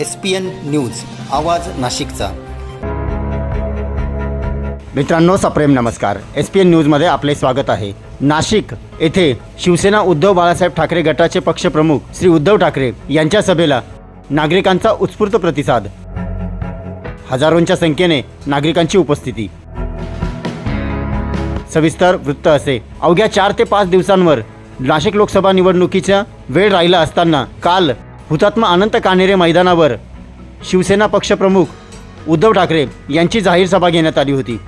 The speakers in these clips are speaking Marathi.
एस पी एन न्यूज आवाज नाशिकचा. मित्रांनो सप्रेम नमस्कार. एस पी एन न्यूजमध्ये आपले स्वागत आहे. नाशिक येथे शिवसेना उद्धव बाळासाहेब ठाकरे गटाचे पक्षप्रमुख श्री उद्धव ठाकरे यांच्या सभेला नागरिकांचा उत्स्फूर्त प्रतिसाद. हजारोंच्या संख्येने नागरिकांची उपस्थिती. सविस्तर वृत्त असे. अवघ्या चार ते पाच दिवसांवर नाशिक लोकसभा निवडणुकीचा वेळ राहिला असताना काल हुतात्मा अनंत कानेरे मैदानावर शिवसेना पक्षप्रमुख उद्धव ठाकरे यांची जाहीर सभा घेण्यात आली होती.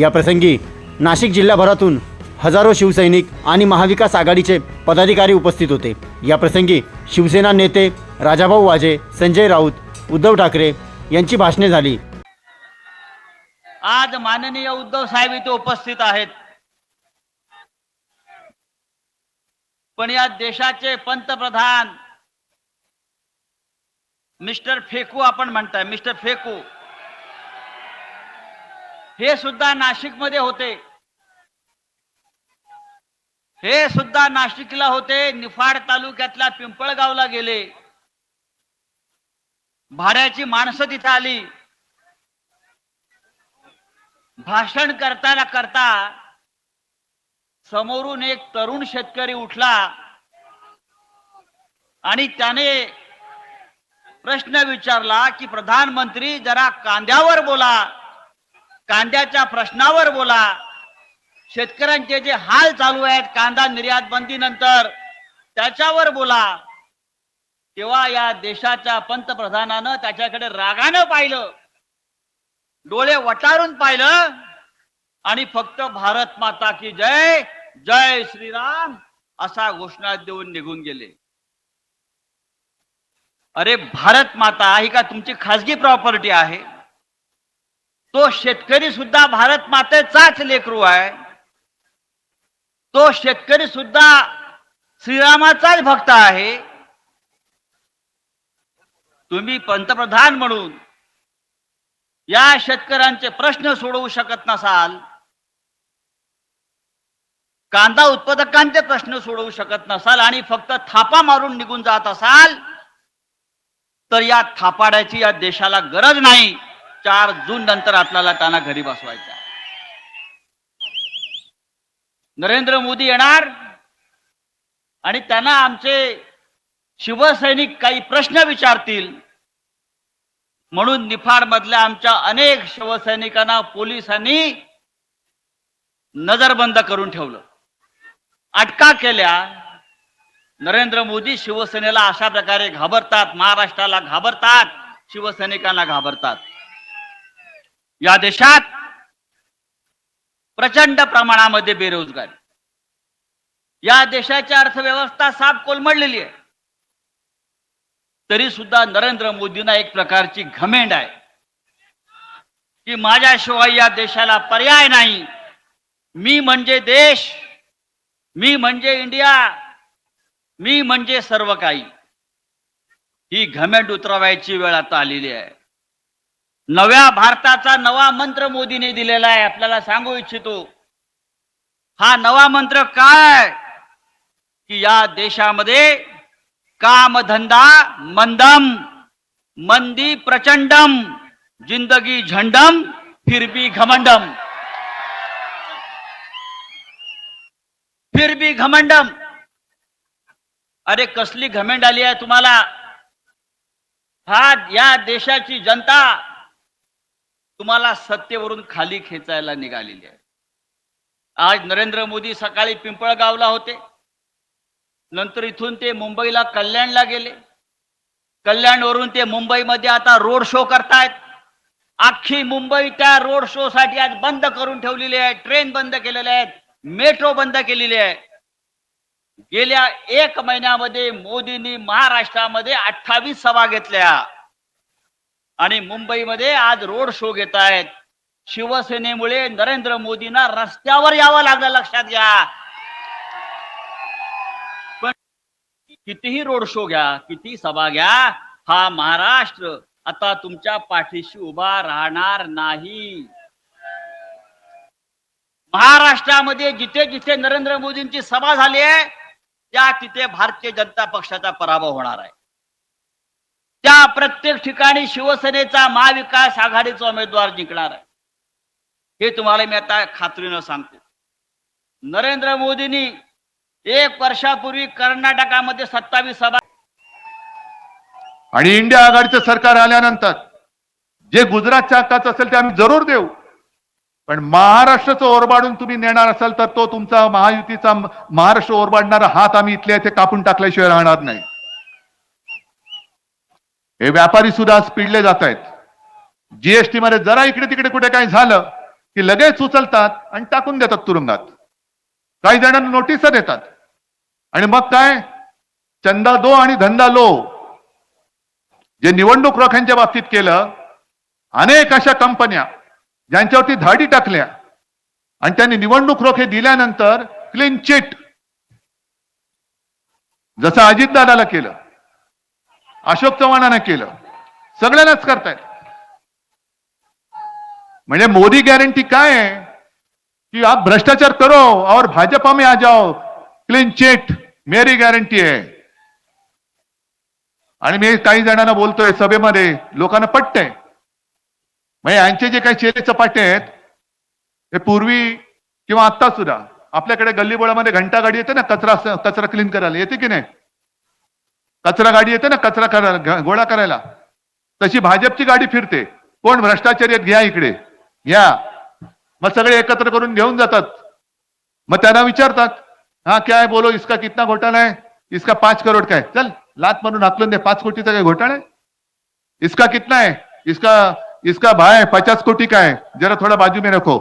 या प्रसंगी नाशिक जिल्ह्याभरातून हजारो शिवसैनिक आणि महाविकास आघाडीचे पदाधिकारी उपस्थित होते. या प्रसंगी शिवसेना नेते राजाभाऊ वाजे संजय राऊत उद्धव ठाकरे यांची भाषणे झाली. आज माननीय उद्धव साहेब इथे उपस्थित आहेत. पण या देशाचे पंतप्रधान मिस्टर फेकू आपण म्हणताय मिस्टर फेकू. हे सुद्धा नाशिकमध्ये होते. हे सुद्धा नाशिकला होते निफाड तालुक्यातल्या पिंपळगावला गेले. भाड्याची माणसं तिथे आली. भाषण करताना करता समोरून एक तरुण शेतकरी उठला. आणि त्याने प्रश्न विचारला की प्रधानमंत्री जरा कांद्यावर बोला कांद्याच्या प्रश्नावर बोला. शेतकऱ्यांचे जे हाल चालू आहेत कांदा निर्यात बंदी नंतर त्याच्यावर बोला. तेव्हा या देशाच्या पंतप्रधानानं त्याच्याकडे रागानं पाहिलं. डोळे वटारून पाहिलं. आणि फक्त भारत माता की जय जय श्रीराम असा घोषणा देऊन निघून गेले. अरे भारत माता ही का? तुमची खासगी प्रॉपर्टी आहे. तो शेतकरी सुद्धा भारत मातेचाच लेकरू आहे. तो शेतकरी सुद्धा श्रीरामाचाच भक्त आहे. तुम्ही पंतप्रधान म्हणून या शेतकऱ्यांचे प्रश्न सोडवू शकत नसाल कांदा उत्पादकांचे प्रश्न सोडवू शकत नसाल आणि फक्त थापा मारून निघून जात असाल तर या थापाड्याची या देशाला गरज नाही. चार जून नंतर आपल्याला त्यांना घरी बसवायचा नरेंद्र मोदी येणार आणि त्यांना आमचे शिवसैनिक काही प्रश्न विचारतील. म्हणून निफाड मधल्या आमच्या अनेक शिवसैनिकांना पोलिसांनी नजरबंद करून ठेवलं. अटका केल्या. नरेंद्र मोदी शिवसेनेला अशा प्रकारे घाबरतात महाराष्ट्राला घाबरतात शिवसैनिकांना घाबरतात. या देशात प्रचंड प्रमाणामध्ये बेरोजगारी. या देशाची अर्थव्यवस्था साफ कोलमडलेली आहे. तरी सुद्धा नरेंद्र मोदींना एक प्रकारची घमेंड आहे. की माझ्याशिवाय या देशाला पर्याय नाही. मी म्हणजे देश मी म्हणजे इंडिया मी म्हणजे सर्व काही. ही घमेंट उतरवायची वेळ आता आलेली आहे. नव्या भारताचा नवा मंत्र मोदीने दिलेला आहे. आपल्याला सांगू इच्छितो. हा नवा मंत्र काय? की या देशामध्ये कामधंदा मंदम मंदी प्रचंडम जिंदगी झंडम फिरबी घमंडम. फिरबी घमंडम. अरे कसली घमेंड आली आहे तुम्हाला? हा या देशाची जनता तुम्हाला सत्तेवरून खाली खेचायला निघालेली आहे. आज नरेंद्र मोदी सकाळी पिंपळगावला होते. नंतर इथून ते मुंबईला कल्याणला गेले. कल्याणवरून ते मुंबईमध्ये आता रोड शो करतायत. अख्खी मुंबई त्या रोड शो साठी आज बंद करून ठेवलेली आहे. ट्रेन बंद केलेल्या आहेत. मेट्रो बंद केलेली आहे. गेल्या एक महिन्यामध्ये मोदींनी महाराष्ट्रामध्ये अठ्ठावीस सभा घेतल्या. आणि मुंबईमध्ये आज रोड शो घेत आहेत. शिवसेनेमुळे नरेंद्र मोदींना रस्त्यावर यावं लागलं लक्षात घ्या. पण कितीही रोड शो घ्या किती सभा घ्या हा महाराष्ट्र आता तुमच्या पाठीशी उभा राहणार नाही. महाराष्ट्रामध्ये जिथे जिथे नरेंद्र मोदींची सभा झाली आहे त्या तिथे भारतीय जनता पक्षाचा पराभव होणार आहे. त्या प्रत्येक ठिकाणी शिवसेनेचा महाविकास आघाडीचा उमेदवार जिंकणार आहे. हे तुम्हाला मी आता खात्रीनं सांगतो. नरेंद्र मोदींनी एक वर्षापूर्वी कर्नाटकामध्ये सत्तावीस सभा आणि इंडिया आघाडीचं सरकार आल्यानंतर जे गुजरातच्या चाकाच असेल ते आम्ही जरूर देऊ. पण महाराष्ट्राचं ओरबाडून तुम्ही नेणार असाल तर तो तुमचा महायुतीचा महाराष्ट्र ओरबाडणारा हात आम्ही इथले इथे कापून टाकल्याशिवाय राहणार नाही. हे व्यापारी सुद्धा आज पिडले जात आहेत. जीएसटी मध्ये जरा इकडे तिकडे कुठे काही झालं की लगेच उचलतात आणि टाकून देतात तुरुंगात. काही जणांना नोटीस देतात. आणि मग काय? चंदा दो आणि धंदा लो. जे निवडणूक रोख्यांच्या बाबतीत केलं अनेक अशा कंपन्या ज्यांच्यावरती धाडी टाकल्या आणि त्यांनी निवडणूक रोखे दिल्यानंतर क्लीन चिट जसं अजितदादाला केलं अशोक चव्हाणांना केलं सगळ्यांनाच करतायत. म्हणजे मोदी गॅरंटी काय आहे? कि आप भ्रष्टाचार करो और भाजपा में आ जाओ. क्लीन चिट मेरी गॅरंटी आहे. आणि मी काही जणांना बोलतोय सभेमध्ये लोकांना पटतंय. म्हणजे यांचे जे काही चेहरे चपाटे आहेत हे पूर्वी किंवा आत्ता सुद्धा आपल्याकडे गल्लीबोळामध्ये घंटा गाडी येते ना कचरा कचरा क्लीन करायला. येते की नाही? कचरा गाडी येते ना कचरा करायला गोळा करायला. तशी भाजपची गाडी फिरते. कोण भ्रष्टाचारी आहेत घ्या इकडे. घ्या. मग सगळे एकत्र करून घेऊन जातात. मग त्यांना विचारतात हा क्या बोलो इसका कितना घोटाळा आहे इसका पाच करोड़ काय चल लात मारून हाकलून दे. पाच कोटीचा काय घोटाळा आहे? इसका कितना आहे इसका इसका भाई पचास कोटी का है जरा थोड़ा बाजू में रखो।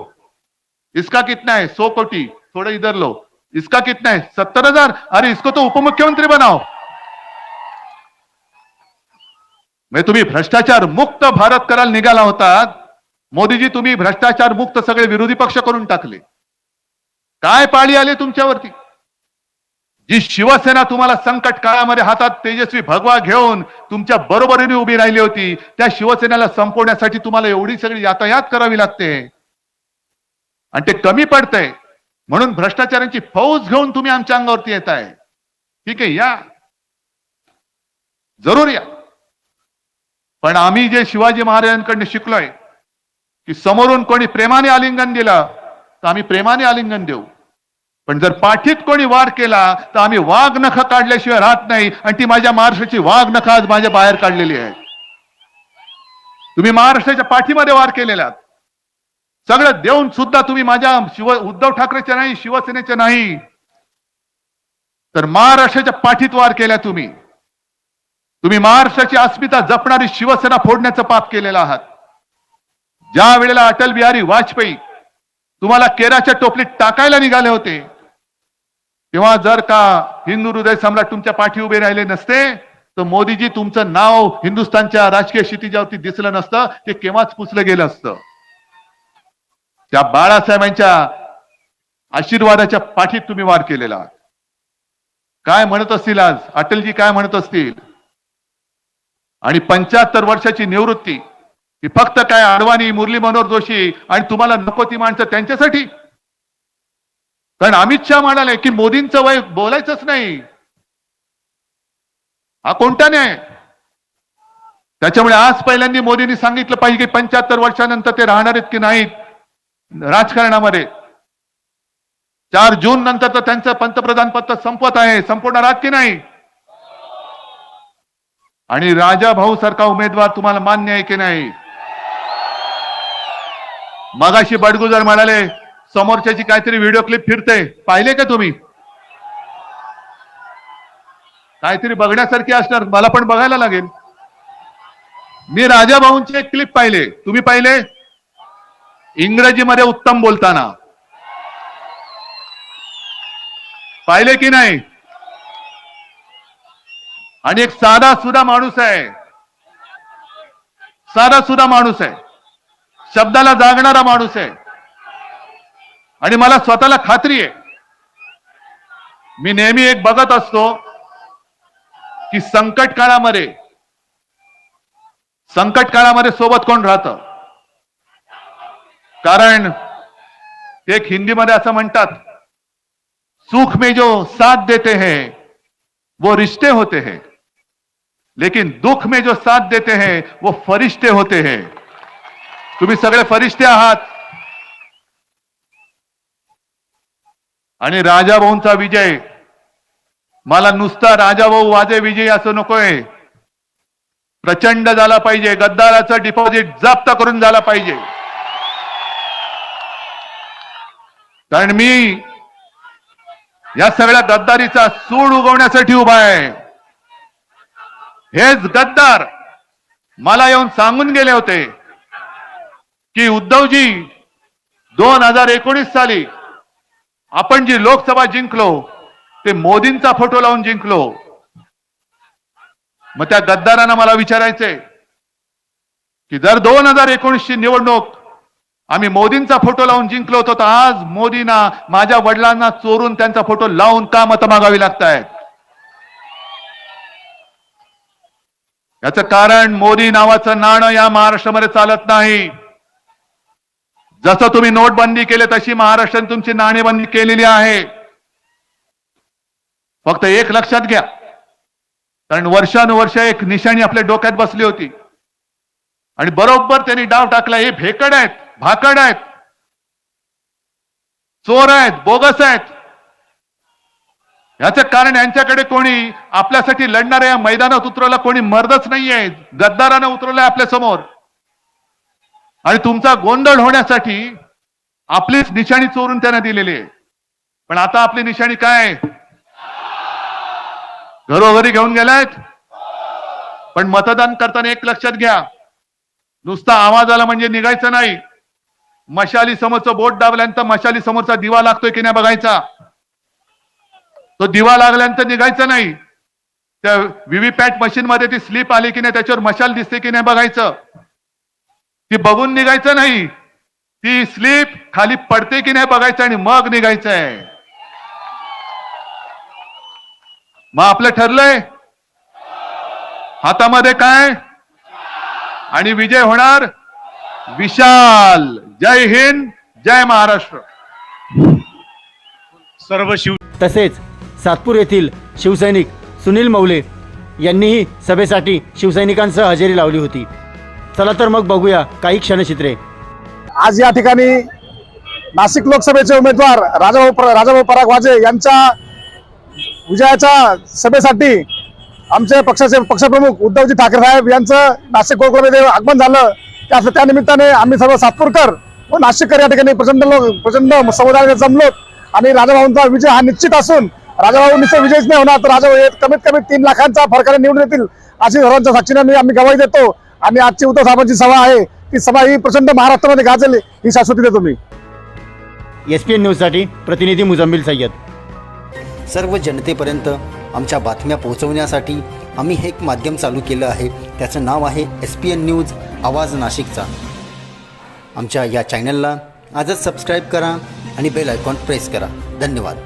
इसका कितना है? सौ कोटी थोड़ा इधर लो। इसका कितना है? सत्तर हजार? अरे इसको तो उपमुख्यमंत्री बनाओ। मैं तुम्ही भ्रष्टाचार मुक्त भारत करायला निघाला होता मोदीजी तुम्ही भ्रष्टाचार मुक्त सगळे विरोधी पक्ष करून टाकले। काय पाळी आले तुमच्यावरती? जी शिवसेना तुम्हाला संकट काळामध्ये हातात तेजस्वी भगवा घेऊन तुमच्या बरोबरीने उभी राहिली होती त्या शिवसेनेला संपवण्यासाठी तुम्हाला एवढी सगळी यातायात करावी लागते. आणि ते कमी पडतंय. म्हणून भ्रष्टाचारांची फौज घेऊन तुम्ही आमच्या अंगावरती येत आहे ठीक आहे या. जरूर या. पण आम्ही जे शिवाजी महाराजांकडनं शिकलोय की समोरून कोणी प्रेमाने आलिंगन दिलं तर आम्ही प्रेमाने आलिंगन देऊ. पण जर पाठीत कोणी वार केला तर आम्ही वाघ नख काढल्याशिवाय राहत नाही आणि ती माझ्या महाराष्ट्राची वाघ नख आज माझ्या बाहेर काढलेली आहे. तुम्ही महाराष्ट्राच्या पाठीमध्ये वार केलेला आहात. सगळं देऊन सुद्धा तुम्ही माझ्या शिव उद्धव ठाकरेच्या नाही शिवसेनेच्या नाही. तर महाराष्ट्राच्या पाठीत वार केल्या तुम्ही. तुम्ही महाराष्ट्राची अस्मिता जपणारी शिवसेना फोडण्याचं पाप केलेलं आहात. ज्या वेळेला अटल बिहारी वाजपेयी तुम्हाला केराच्या टोपलीत टाकायला निघाले होते तेव्हा जर का हिंदू हृदय सम्राट तुमच्या पाठी उभे राहिले नसते तर मोदीजी तुमचं नाव हिंदुस्थानच्या राजकीय क्षितिजावरती दिसलं नसतं ते केव्हाच पुसलं गेलं असतं? त्या बाळासाहेबांच्या आशीर्वादाच्या पाठीत तुम्ही वार केलेला काय म्हणत असतील आज? अटलजी काय म्हणत असतील? आणि पंच्याहत्तर वर्षाची निवृत्ती ही फक्त काय अडवाणी मुरली मनोहर जोशी आणि तुम्हाला नको ती माणसं त्यांच्यासाठी? कारण अमित शहा म्हणाले की मोदींचं वय बोलायचंच नाही. हा कोणता न्याय? त्याच्यामुळे आज पहिल्यांदा मोदींनी सांगितलं पाहिजे की पंच्याहत्तर वर्षानंतर ते राहणार आहेत की नाहीत राजकारणामध्ये. चार जून नंतर तर त्यांचं पंतप्रधान पद संपत आहे. संपवणार आहात की नाही? आणि राजा भाऊ सारखा उमेदवार तुम्हाला मान्य आहे की नाही? मगाशी बडगुजर म्हणाले समोरच्याची काहीतरी व्हिडिओ क्लिप फिरते पाहिले का तुम्ही? काहीतरी बघण्यासारखी असणार मला पण बघायला लागेल. मी राजा भाऊंचे एक क्लिप पाहिले. तुम्ही पाहिले? इंग्रजीमध्ये उत्तम बोलताना. पाहिले की नाही? आणि एक साधा सुधा माणूस आहे. साधा सुधा माणूस आहे. शब्दाला जागणारा माणूस आहे. आणि मला स्वतःला खात्री आहे. मी नेहमी एक बघत असतो की संकट काळामध्ये संकट काळामध्ये सोबत कोण राहतं? कारण एक हिंदीमध्ये असं म्हणतात सुख में जो साथ देते हैं वो रिश्ते होते हैं. लेकिन दुख में जो साथ देते हैं वो फरिश्ते होते हैं. तुम्ही सगळे फरिश्ते आहात. आणि राजाभाऊंचा विजय. मला नुसता राजाभाऊ वाजे विजय असं नकोय. प्रचंड झाला पाहिजे. गद्दाराचं डिपॉझिट जप्त करून झाला पाहिजे. कारण मी या सगळ्या गद्दारीचा सूड उगवण्यासाठी उभा आहे. हेच गद्दार मला येऊन सांगून गेले होते की उद्धवजी दोन हजार एकोणीस साली आपण जी लोकसभा जिंकलो ते मोदींचा फोटो लावून जिंकलो. मग त्या गद्दारांना मला विचारायचंय की जर दोन हजार एकोणीसची निवडणूक आम्ही मोदींचा फोटो लावून जिंकलो होतो तर आज मोदींना माझ्या वडिलांना चोरून त्यांचा फोटो लावून का मतं मागावी लागतायत? याचं कारण मोदी नावाचं नाणं या महाराष्ट्रामध्ये चालत नाही. जसं तुम्ही नोटबंदी केली तशी महाराष्ट्राने तुमची नाणेबंदी केलेली आहे. फक्त एक लक्षात घ्या. कारण वर्षानुवर्ष एक निशाणी आपल्या डोक्यात बसली होती. आणि बरोबर त्यांनी डाव टाकला हे भेकड आहेत भाकड आहेत. चोर आहेत बोगस आहेत. याचं कारण यांच्याकडे कोणी आपल्यासाठी लढणाऱ्या मैदानात उतरवला कोणी मर्दच नाहीये. गद्दारानं उतरवलंय आपल्यासमोर. आणि तुमचा गोंधळ होण्यासाठी आपलीच निशाणी चोरून त्यांना दिलेली आहे. पण आता आपली निशाणी काय? आहे? घरोघरी घेऊन गेलायत? पण मतदान करताना एक लक्षात घ्या. नुसता आवाज आला म्हणजे निघायचं नाही. मशाली समोरचं बोट दाबल्यानंतर मशाली समोरचा दिवा लागतोय की नाही बघायचा? तो दिवा लागल्यानंतर निघायचं नाही. त्या व्हीव्हीपॅट मशीन मध्ये ती स्लिप आली की नाही त्याच्यावर मशाल दिसते की नाही बघायचं? ती बघून निघायचं नाही. ती स्लिप खाली पडते की नाही बघायचं आणि मग निघायचं आहे मग आपलं ठरलंय? हातामध्ये काय? आणि विजय होणार? विशाल. जय हिंद जय महाराष्ट्र. सर्व शिव तसेच सातपूर येथील शिवसैनिक सुनील मौले यांनीही सभेसाठी शिवसैनिकांसह हजेरी लावली होती. चला तर मग बघूया काही क्षणचित्रे आज या ठिकाणी नाशिक लोकसभेचे उमेदवार राजाभाऊ राजाभाऊ पराग वाजे यांच्या विजयाच्या सभेसाठी आमचे पक्षाचे पक्षप्रमुख उद्धवजी ठाकरे साहेब यांचं नाशिक गोकुळमध्ये आगमन झालं. त्या त्यानिमित्ताने आम्ही सर्व सातपूरकर व नाशिककर या ठिकाणी प्रचंड लोक प्रचंड समुदायाने जमलो आणि राजाभाऊंचा विजय हा निश्चित असून राजाभाऊ निश्चित विजयच नाही होणार तर राजाभाऊ कमीत कमी तीन लाखांचा फरकाने निवडून येतील अशी सर्वांच्या साक्षीने आम्ही गवाही देतो. आणि आजची उद्धव साहेबांची सभा आहे. ती सभा ही प्रचंड महाराष्ट्रामध्ये गाजल. ही शाश्वती देतो मी. एस पी एन न्यूजसाठी प्रतिनिधी मुजम्मिल सय्यद. सर्व जनतेपर्यंत आमच्या बातम्या पोहोचवण्यासाठी आम्ही हे एक माध्यम चालू केलं आहे. त्याचं नाव आहे एस पी एन न्यूज आवाज नाशिकचा. आमच्या या चॅनलला आजच सबस्क्राईब करा आणि बेल आयकॉन प्रेस करा. धन्यवाद.